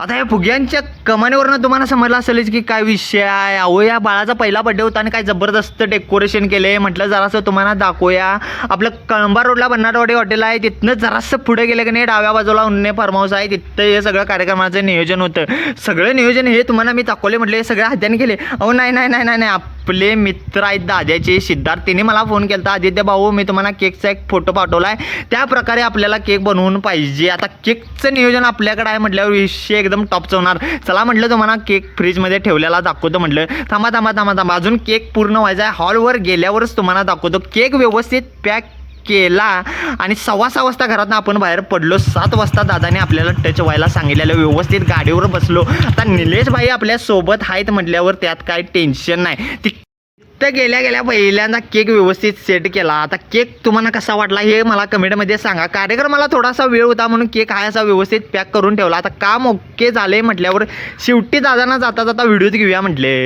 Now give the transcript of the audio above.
आता या फुग्यांच्या कमानीवरनं तुम्हाला समजलं असेलच की काय विषय आहे. अहो या बाळाचा पहिला बड्डे होता आणि काय जबरदस्त डेकोरेशन केले म्हटलं जरासं तुम्हाला दाखवूया. आपलं कळंबा रोडला बन्नाटवाडी हॉटेल आहे. तिथनं जरासं पुढे गेलं की नाही डाव्या बाजूला उन्ने फार्म हाऊस आहे. तिथं हे सगळं कार्यक्रमाचं नियोजन होतं. सगळं नियोजन हे तुम्हाला मी दाखवले म्हटलं हे सगळं हात्याने केले अहो नाही नाही नाही नाही नाही. आपले मित्र आहेत दाद्याचे सिद्धार्थ तिने मला फोन केला आदित्य भाऊ मी तुम्हाला केकचा एक फोटो पाठवला आहे त्या प्रकारे आपल्याला केक बनवून पाहिजे. आता केकचं नियोजन आपल्याकडे आहे म्हटल्यावर विषय एकदम टॉपचं होणार. चला म्हटलं तुम्हाला केक फ्रीजमध्ये ठेवलेला दाखवतो म्हटलं. थांबा थांबा थांबा थांबा. अजून केक पूर्ण व्हायचा आहे. हॉलवर गेल्यावरच तुम्हाला दाखवतो. केक व्यवस्थित पॅक केला आणि सव्वा सहा वाजता घरातनं आपण बाहेर पडलो. सात वाजता दादाने आपल्याला टच व्हायला सांगितलेलं. व्यवस्थित गाडीवर बसलो. आता निलेश भाई आपल्यासोबत आहेत म्हटल्यावर त्यात काय टेन्शन नाही. ती तर गेल्या गेल्या पहिल्यांदा केक व्यवस्थित सेट केला. आता केक तुम्हाला कसा वाटला हे मला कमेंटमध्ये सांगा. कार्यक्रमाला थोडासा वेळ होता म्हणून केक हा असा व्यवस्थित पॅक करून ठेवला. आता काम ओके झाले म्हटल्यावर शेवटी दादांना जाता जाता व्हिडिओत घेऊया म्हटले.